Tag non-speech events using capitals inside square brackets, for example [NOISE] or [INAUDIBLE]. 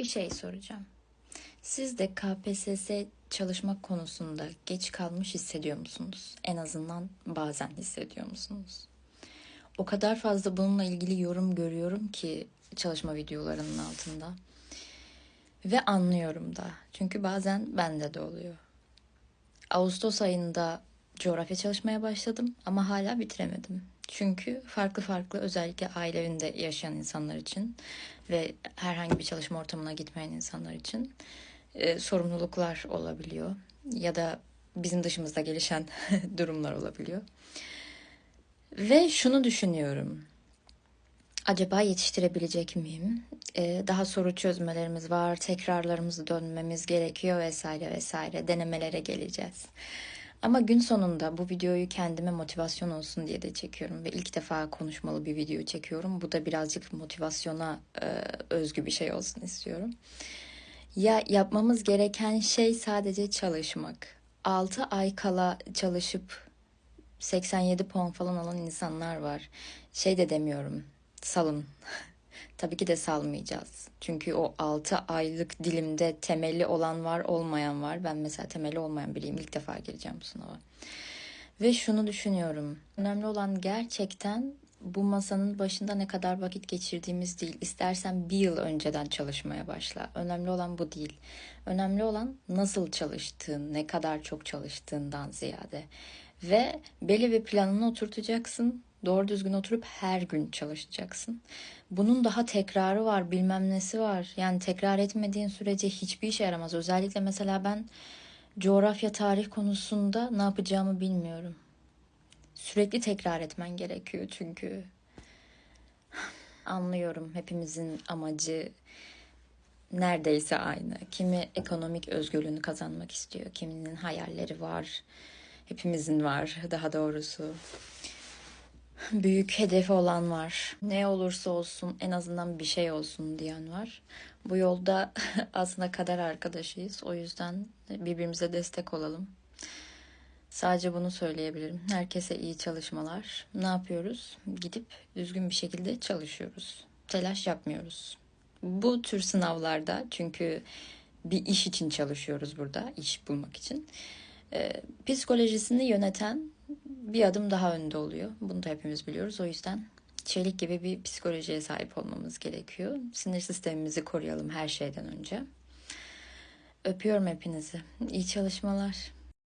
Bir şey soracağım. Siz de KPSS çalışmak konusunda geç kalmış hissediyor musunuz? En azından bazen hissediyor musunuz? O kadar fazla bununla ilgili yorum görüyorum ki çalışma videolarının altında. Ve anlıyorum da. Çünkü bazen bende de oluyor. Ağustos ayında coğrafya çalışmaya başladım ama hala bitiremedim. Çünkü farklı farklı özellikle aile evinde yaşayan insanlar için ve herhangi bir çalışma ortamına gitmeyen insanlar için e, sorumluluklar olabiliyor ya da bizim dışımızda gelişen [LAUGHS] durumlar olabiliyor. Ve şunu düşünüyorum. Acaba yetiştirebilecek miyim? Ee, daha soru çözmelerimiz var, tekrarlarımızı dönmemiz gerekiyor vesaire vesaire. Denemelere geleceğiz. Ama gün sonunda bu videoyu kendime motivasyon olsun diye de çekiyorum ve ilk defa konuşmalı bir video çekiyorum. Bu da birazcık motivasyona e, özgü bir şey olsun istiyorum. Ya yapmamız gereken şey sadece çalışmak. 6 ay kala çalışıp 87 puan falan alan insanlar var. Şey de demiyorum. Salın. [LAUGHS] Tabii ki de salmayacağız. Çünkü o 6 aylık dilimde temeli olan var, olmayan var. Ben mesela temeli olmayan biriyim. İlk defa gireceğim bu sınava. Ve şunu düşünüyorum. Önemli olan gerçekten bu masanın başında ne kadar vakit geçirdiğimiz değil. İstersen bir yıl önceden çalışmaya başla. Önemli olan bu değil. Önemli olan nasıl çalıştığın, ne kadar çok çalıştığından ziyade. Ve belli bir planını oturtacaksın. Doğru düzgün oturup her gün çalışacaksın. Bunun daha tekrarı var, bilmem nesi var. Yani tekrar etmediğin sürece hiçbir işe yaramaz. Özellikle mesela ben coğrafya tarih konusunda ne yapacağımı bilmiyorum. Sürekli tekrar etmen gerekiyor çünkü. Anlıyorum hepimizin amacı neredeyse aynı. Kimi ekonomik özgürlüğünü kazanmak istiyor, kiminin hayalleri var. Hepimizin var daha doğrusu. Büyük hedefi olan var. Ne olursa olsun en azından bir şey olsun diyen var. Bu yolda [LAUGHS] aslında kader arkadaşıyız. O yüzden birbirimize destek olalım. Sadece bunu söyleyebilirim. Herkese iyi çalışmalar. Ne yapıyoruz? Gidip düzgün bir şekilde çalışıyoruz. Telaş yapmıyoruz. Bu tür sınavlarda çünkü bir iş için çalışıyoruz burada, iş bulmak için. Ee, psikolojisini yöneten bir adım daha önde oluyor. Bunu da hepimiz biliyoruz. O yüzden çelik gibi bir psikolojiye sahip olmamız gerekiyor. Sinir sistemimizi koruyalım her şeyden önce. Öpüyorum hepinizi. İyi çalışmalar.